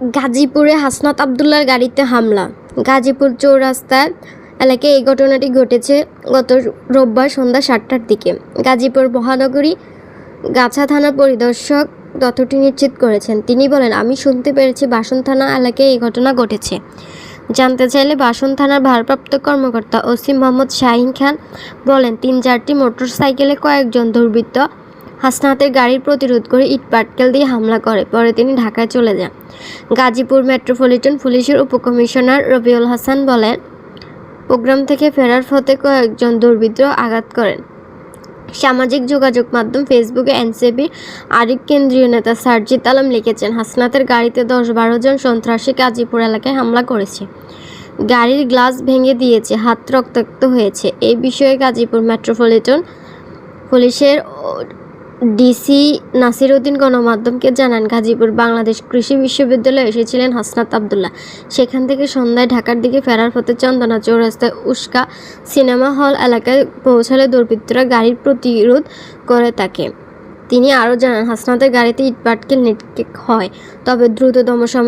গাজীপুরে হাসনাত আবদুল্লার গাড়িতে হামলা। গাজীপুর চৌরাস্তার এলাকায় এই ঘটনাটি ঘটেছে গত রোববার সন্ধ্যা সাতটার দিকে। গাজীপুর মহানগরী গাছা থানা পরিদর্শক তথ্যটি নিশ্চিত করেছেন। তিনি বলেন, আমি শুনতে পেরেছি বাসন থানা এলাকায় এই ঘটনা ঘটেছে। জানতে চাইলে বাসন থানার ভারপ্রাপ্ত কর্মকর্তা ওসি মোহাম্মদ শাহিন খান বলেন তিন চারটি মোটরসাইকেলে কয়েকজন দুর্বৃত্ত হাসনাতের গাড়ির প্রতিরোধ করে ইট পাটকেল দিয়ে হামলা করে, পরে তিনি ঢাকায় চলে যান। গাজীপুর মেট্রোপলিটন পুলিশের উপকমিশনার রবিউল হাসান বলেন, প্রোগ্রাম থেকে ফেরার পথে কয়েকজন দুর্বৃত্ত আঘাত করেন। সামাজিক যোগাযোগ মাধ্যম ফেসবুকে এনসিপির আরেক কেন্দ্রীয় নেতা সার্জিত আলম লিখেছেন, হাসনাতের গাড়িতে দশ বারো জন সন্ত্রাসী গাজীপুর এলাকায় হামলা করেছে। গাড়ির গ্লাস ভেঙে দিয়েছে, হাত রক্তাক্ত হয়েছে। এই বিষয়ে গাজীপুর মেট্রোপলিটন পুলিশের ডিসি নাসির উদ্দিন গণমাধ্যমকে জানান, গাজীপুর বাংলাদেশ কৃষি বিশ্ববিদ্যালয়ে এসেছিলেন হাসনাত আবদুল্লাহ। সেখান থেকে সন্ধ্যায় ঢাকার দিকে ফেরার পথে চন্দনা চৌরাস্তায় উস্কা সিনেমা হল এলাকায় পৌঁছালে দুর্বৃত্তরা গাড়ির প্রতিরোধ করে তাকে। তিনি আরও জানান, হাসনাতের গাড়িতে ইটপাটকেল নেটকে হয়, তবে দ্রুততম সময়